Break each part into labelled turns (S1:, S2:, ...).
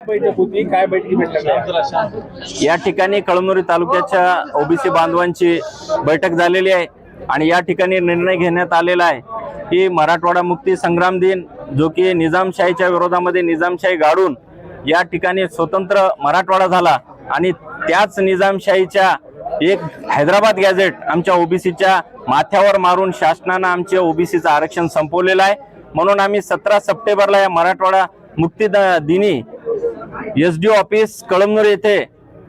S1: बैठक होती काय बैठकी भेटल्या
S2: या ठिकाणी कळमनुरी तालुक्याच्या ओबीसी बांधवांची बैठक झालेली आहे आणि या ठिकाणी निर्णय घेण्यात आलेला आहे की मराठवाडा मुक्ती संग्राम दिन जो की निजामशाहीच्या विरोधामध्ये निजामशाही गाडून या ठिकाणी स्वतंत्र मराठवाडा झाला आणि त्याच निजामशाहीच्या एक हैदराबाद गॅझेट आमच्या ओबीसीच्या माथ्यावर मारून शासनानं आमचे ओबीसीचं आरक्षण संपवलेलं आहे. म्हणून आम्ही सतरा सप्टेंबरला या मराठवाडा मुक्ती द- दिनी एस डी ऑफिस कळमनूर येथे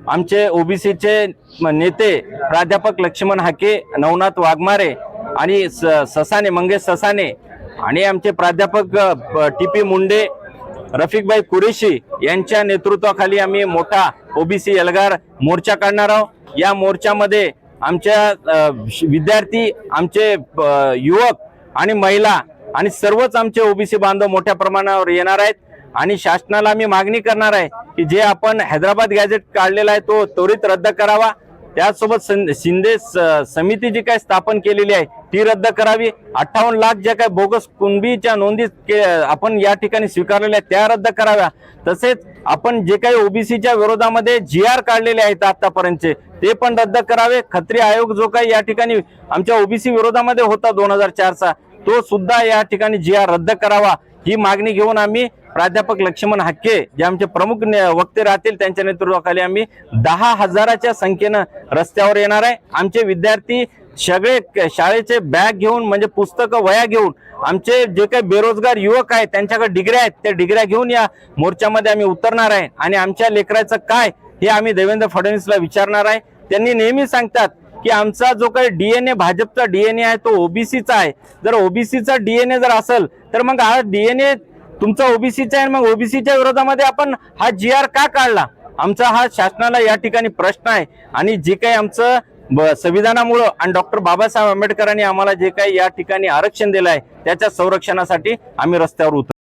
S2: आमचे ओबीसीचे नेते प्राध्यापक लक्ष्मण हाके नवनाथ वाघमारे आणि स- ससाने मंगेश ससाने आणि आमचे प्राध्यापक टी पी मुंडे रफिकभाई कुरेशी यांच्या नेतृत्वाखाली आम्ही मोठा ओबीसी एल्गार मोर्चा काढणार आहोत. या मोर्चामध्ये आमच्या विद्यार्थी आमचे युवक आणि महिला आणि सर्वच आमचे ओबीसी बांधव मोठ्या प्रमाणावर येणार आहेत. आणि शासनाला आम्ही मागणी करणार आहे की जे आपण हैदराबाद गॅझेट काढलेला आहे तो त्वरित रद्द करावा. त्याचसोबत सं- शिंदे स- समिती जी काय स्थापन केलेली आहे ती रद्द करावी. अठ्ठावन्न लाख ज्या काय बोगस कुणबीच्या नोंदी के- आपण या ठिकाणी स्वीकारलेल्या आहेत त्या रद्द कराव्या. तसेच आपण जे काही ओबीसीच्या विरोधामध्ये जी आर काढलेले आहेत आतापर्यंतचे ते पण रद्द करावे. खत्री आयोग जो काही या ठिकाणी आमच्या ओबीसी विरोधामध्ये होता दोन हजार चारचा तो सुद्धा या ठिकाणी जी आर रद्द करावा ही मागणी घेऊन आम्ही प्राध्यापक लक्ष्मण हक्के जे आमचे प्रमुख ने- वक्ते राहतील त्यांच्या नेतृत्वाखाली आम्ही दहा हजाराच्या संख्येनं रस्त्यावर येणार आहे. आमचे विद्यार्थी सगळे क- शाळेचे बॅग घेऊन म्हणजे पुस्तकं वया घेऊन आमचे जे काही बेरोजगार युवक आहेत त्यांच्याकडे डिग्र्या आहेत त्या डिग्र्या घेऊन या मोर्चामध्ये आम्ही उतरणार आहे. आणि आमच्या लेकराचं काय हे आम्ही देवेंद्र फडणवीसला विचारणार आहे. त्यांनी नेहमी सांगतात की आमचा जो काही डीएनए भाजपचा डीएनए आहे तो ओबीसीचा आहे. जर ओबीसीचा डीएनए जर असेल तर मग हा डीएनए तुमचा ओबीसीचा आहे मग ओबीसीच्या विरोधामध्ये आपण हा जी आर का काढला? आमचा हा शासनाला या ठिकाणी प्रश्न आहे. आणि जे काही आमचं संविधानामुळं आणि डॉक्टर बाबासाहेब आंबेडकरांनी आम्हाला जे काही या ठिकाणी आरक्षण दिलं आहे त्याच्या संरक्षणासाठी आम्ही रस्त्यावर उतर